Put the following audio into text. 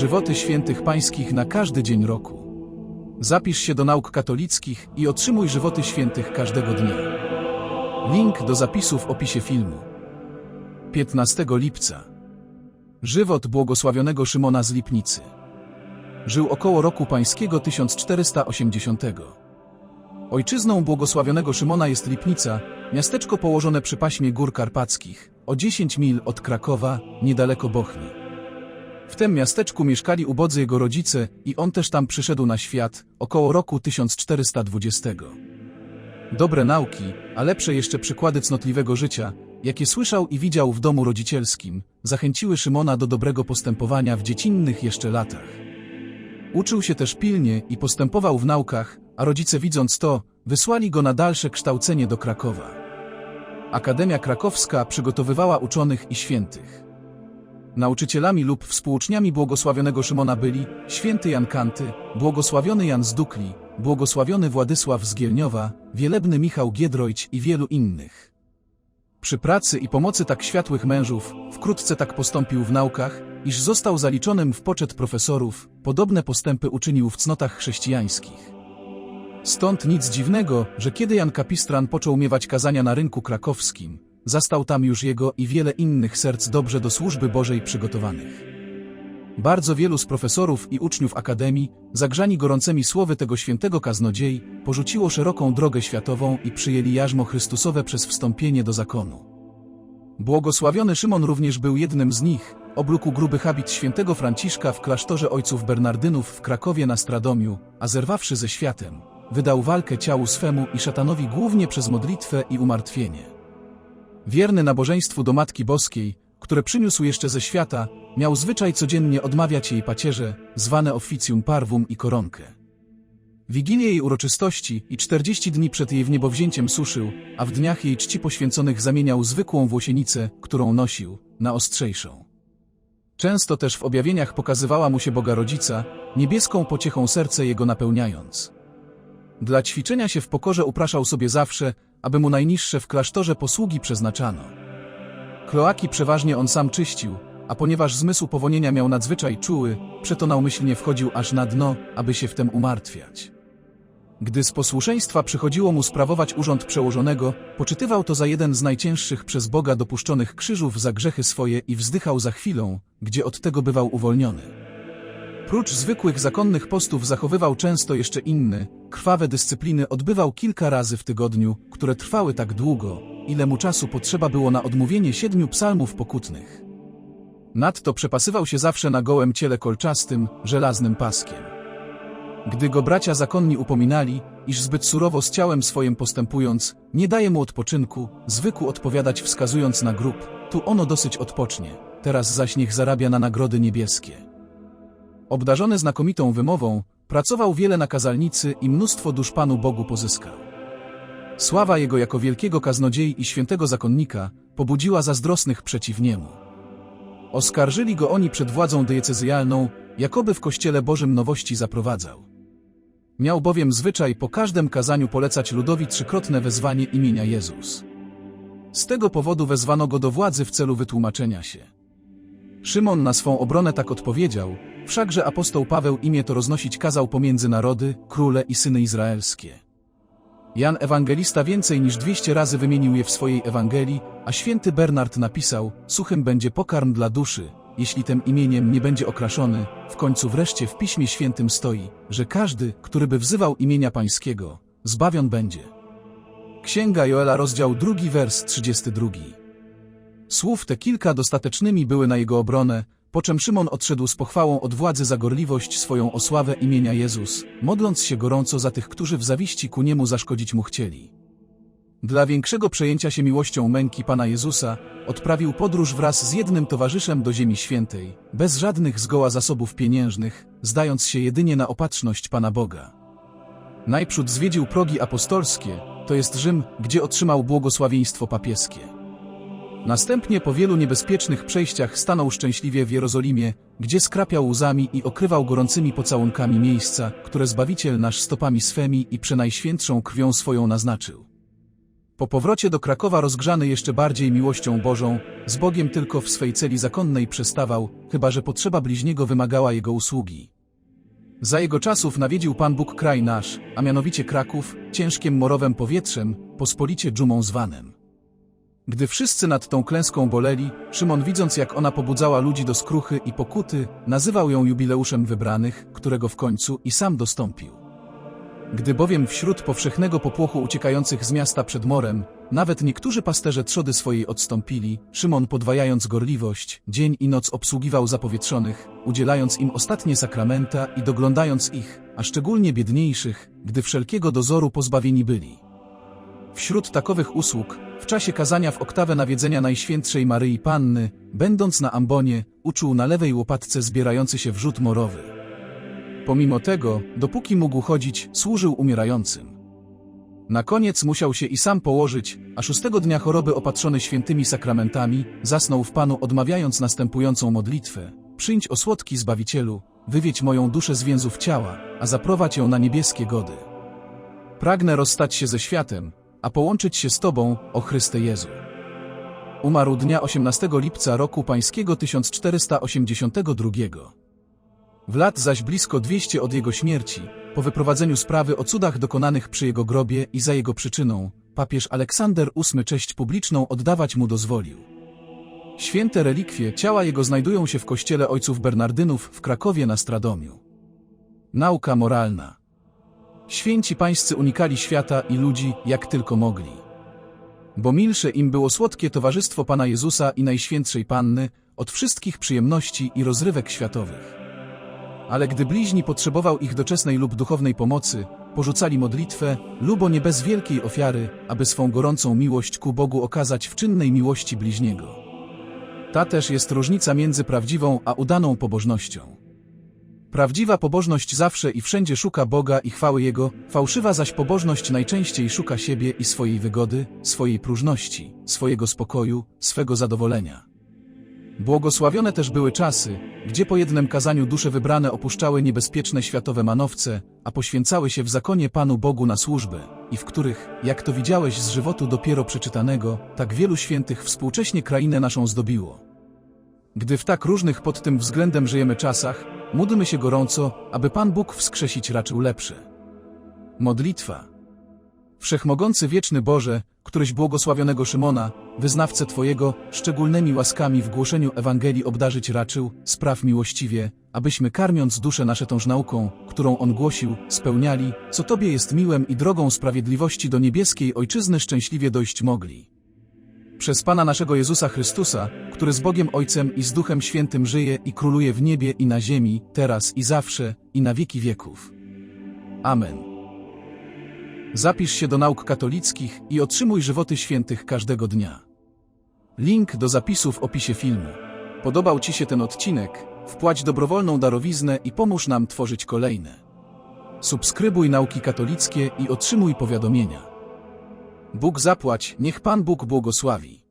żywoty świętych pańskich na każdy dzień roku. Zapisz się do nauk katolickich i otrzymuj żywoty świętych każdego dnia. Link do zapisu w opisie filmu. 15 lipca. Żywot błogosławionego Szymona z Lipnicy. Żył około roku pańskiego 1480. Ojczyzną błogosławionego Szymona jest Lipnica, miasteczko położone przy paśmie Gór Karpackich, o 10 mil od Krakowa, niedaleko Bochni. W tym miasteczku mieszkali ubodzy jego rodzice i on też tam przyszedł na świat, około roku 1420. Dobre nauki, a lepsze jeszcze przykłady cnotliwego życia, jakie słyszał i widział w domu rodzicielskim, zachęciły Szymona do dobrego postępowania w dziecinnych jeszcze latach. Uczył się też pilnie i postępował w naukach, a rodzice widząc to, wysłali go na dalsze kształcenie do Krakowa. Akademia Krakowska przygotowywała uczonych i świętych. Nauczycielami lub współuczniami błogosławionego Szymona byli święty Jan Kanty, błogosławiony Jan z Dukli, błogosławiony Władysław z Gielniowa, wielebny Michał Giedroyć i wielu innych. Przy pracy i pomocy tak światłych mężów, wkrótce tak postąpił w naukach, iż został zaliczonym w poczet profesorów, podobne postępy uczynił w cnotach chrześcijańskich. Stąd nic dziwnego, że kiedy Jan Kapistran począł miewać kazania na rynku krakowskim, zastał tam już jego i wiele innych serc dobrze do służby Bożej przygotowanych. Bardzo wielu z profesorów i uczniów Akademii, zagrzani gorącymi słowy tego świętego kaznodziei, porzuciło szeroką drogę światową i przyjęli jarzmo Chrystusowe przez wstąpienie do zakonu. Błogosławiony Szymon również był jednym z nich, oblókł gruby habit świętego Franciszka w klasztorze ojców Bernardynów w Krakowie na Stradomiu, a zerwawszy ze światem, wydał walkę ciału swemu i szatanowi głównie przez modlitwę i umartwienie. Wierny nabożeństwu do Matki Boskiej, które przyniósł jeszcze ze świata, miał zwyczaj codziennie odmawiać jej pacierze, zwane officium parvum i koronkę. Wigilię jej uroczystości i 40 dni przed jej wniebowzięciem suszył, a w dniach jej czci poświęconych zamieniał zwykłą włosienicę, którą nosił, na ostrzejszą. Często też w objawieniach pokazywała mu się Boga Rodzica, niebieską pociechą serce jego napełniając. Dla ćwiczenia się w pokorze upraszał sobie zawsze, aby mu najniższe w klasztorze posługi przeznaczano. Kloaki przeważnie on sam czyścił, a ponieważ zmysł powonienia miał nadzwyczaj czuły, przeto naumyślnie wchodził aż na dno, aby się w tem umartwiać. Gdy z posłuszeństwa przychodziło mu sprawować urząd przełożonego, poczytywał to za jeden z najcięższych przez Boga dopuszczonych krzyżów za grzechy swoje i wzdychał za chwilą, gdzie od tego bywał uwolniony. Prócz zwykłych zakonnych postów zachowywał często jeszcze inny, krwawe dyscypliny odbywał kilka razy w tygodniu, które trwały tak długo, ile mu czasu potrzeba było na odmówienie siedmiu psalmów pokutnych. Nadto przepasywał się zawsze na gołym ciele kolczastym, żelaznym paskiem. Gdy go bracia zakonni upominali, iż zbyt surowo z ciałem swoim postępując, nie daje mu odpoczynku, zwykł odpowiadać wskazując na grób, tu ono dosyć odpocznie, teraz zaś niech zarabia na nagrody niebieskie. Obdarzony znakomitą wymową, pracował wiele na kazalnicy i mnóstwo dusz Panu Bogu pozyskał. Sława jego jako wielkiego kaznodziei i świętego zakonnika pobudziła zazdrosnych przeciw niemu. Oskarżyli go oni przed władzą diecezyjalną, jakoby w Kościele Bożym nowości zaprowadzał. Miał bowiem zwyczaj po każdym kazaniu polecać ludowi trzykrotne wezwanie imienia Jezus. Z tego powodu wezwano go do władzy w celu wytłumaczenia się. Szymon na swą obronę tak odpowiedział, wszakże apostoł Paweł imię to roznosić kazał pomiędzy narody, króle i syny izraelskie. Jan Ewangelista więcej niż 200 razy wymienił je w swojej Ewangelii, a święty Bernard napisał, suchym będzie pokarm dla duszy, jeśli tym imieniem nie będzie okraszony, w końcu wreszcie w Piśmie Świętym stoi, że każdy, który by wzywał imienia Pańskiego, zbawion będzie. Księga Joela rozdział drugi wers 32. Słów te kilka dostatecznymi były na jego obronę, po czym Szymon odszedł z pochwałą od władzy za gorliwość swoją osławę imienia Jezus, modląc się gorąco za tych, którzy w zawiści ku niemu zaszkodzić mu chcieli. Dla większego przejęcia się miłością męki Pana Jezusa, odprawił podróż wraz z jednym towarzyszem do Ziemi Świętej, bez żadnych zgoła zasobów pieniężnych, zdając się jedynie na opatrzność Pana Boga. Najprzód zwiedził progi apostolskie, to jest Rzym, gdzie otrzymał błogosławieństwo papieskie. Następnie po wielu niebezpiecznych przejściach stanął szczęśliwie w Jerozolimie, gdzie skrapiał łzami i okrywał gorącymi pocałunkami miejsca, które Zbawiciel nasz stopami swemi i przenajświętszą krwią swoją naznaczył. Po powrocie do Krakowa rozgrzany jeszcze bardziej miłością Bożą, z Bogiem tylko w swej celi zakonnej przestawał, chyba że potrzeba bliźniego wymagała jego usługi. Za jego czasów nawiedził Pan Bóg kraj nasz, a mianowicie Kraków, ciężkim morowym powietrzem, pospolicie dżumą zwanym. Gdy wszyscy nad tą klęską boleli, Szymon widząc jak ona pobudzała ludzi do skruchy i pokuty, nazywał ją jubileuszem wybranych, którego w końcu i sam dostąpił. Gdy bowiem wśród powszechnego popłochu uciekających z miasta przed morem, nawet niektórzy pasterze trzody swojej odstąpili, Szymon podwajając gorliwość, dzień i noc obsługiwał zapowietrzonych, udzielając im ostatnie sakramenta i doglądając ich, a szczególnie biedniejszych, gdy wszelkiego dozoru pozbawieni byli. Wśród takowych usług, w czasie kazania w oktawę nawiedzenia Najświętszej Maryi Panny, będąc na ambonie, uczuł na lewej łopatce zbierający się wrzód morowy. Pomimo tego, dopóki mógł chodzić, służył umierającym. Na koniec musiał się i sam położyć, a szóstego dnia choroby opatrzony świętymi sakramentami, zasnął w Panu odmawiając następującą modlitwę. Przyjdź o słodki Zbawicielu, wywiedź moją duszę z więzów ciała, a zaprowadź ją na niebieskie gody. Pragnę rozstać się ze światem, a połączyć się z Tobą, o Chryste Jezu. Umarł dnia 18 lipca roku pańskiego 1482. W lat zaś blisko 200 od jego śmierci, po wyprowadzeniu sprawy o cudach dokonanych przy jego grobie i za jego przyczyną, papież Aleksander VIII cześć publiczną oddawać mu dozwolił. Święte relikwie ciała jego znajdują się w kościele ojców Bernardynów w Krakowie na Stradomiu. Nauka moralna. Święci pańscy unikali świata i ludzi, jak tylko mogli. Bo milsze im było słodkie towarzystwo Pana Jezusa i Najświętszej Panny od wszystkich przyjemności i rozrywek światowych. Ale gdy bliźni potrzebował ich doczesnej lub duchownej pomocy, porzucali modlitwę, lubo nie bez wielkiej ofiary, aby swą gorącą miłość ku Bogu okazać w czynnej miłości bliźniego. Ta też jest różnica między prawdziwą a udaną pobożnością. Prawdziwa pobożność zawsze i wszędzie szuka Boga i chwały Jego, fałszywa zaś pobożność najczęściej szuka siebie i swojej wygody, swojej próżności, swojego spokoju, swego zadowolenia. Błogosławione też były czasy, gdzie po jednym kazaniu dusze wybrane opuszczały niebezpieczne światowe manowce, a poświęcały się w zakonie Panu Bogu na służbę, i w których, jak to widziałeś z żywotu dopiero przeczytanego, tak wielu świętych współcześnie krainę naszą zdobiło. Gdy w tak różnych pod tym względem żyjemy czasach, módlmy się gorąco, aby Pan Bóg wskrzesić raczył lepsze. Modlitwa. Wszechmogący wieczny Boże, któryś błogosławionego Szymona, wyznawcę Twojego, szczególnymi łaskami w głoszeniu Ewangelii obdarzyć raczył, spraw miłościwie, abyśmy karmiąc duszę nasze tąż nauką, którą On głosił, spełniali, co Tobie jest miłem i drogą sprawiedliwości do niebieskiej Ojczyzny szczęśliwie dojść mogli. Przez Pana naszego Jezusa Chrystusa, który z Bogiem Ojcem i z Duchem Świętym żyje i króluje w niebie i na ziemi, teraz i zawsze, i na wieki wieków. Amen. Zapisz się do nauk katolickich i otrzymuj żywoty świętych każdego dnia. Link do zapisu w opisie filmu. Podobał Ci się ten odcinek? Wpłać dobrowolną darowiznę i pomóż nam tworzyć kolejne. Subskrybuj nauki katolickie i otrzymuj powiadomienia. Bóg zapłać, niech Pan Bóg błogosławi.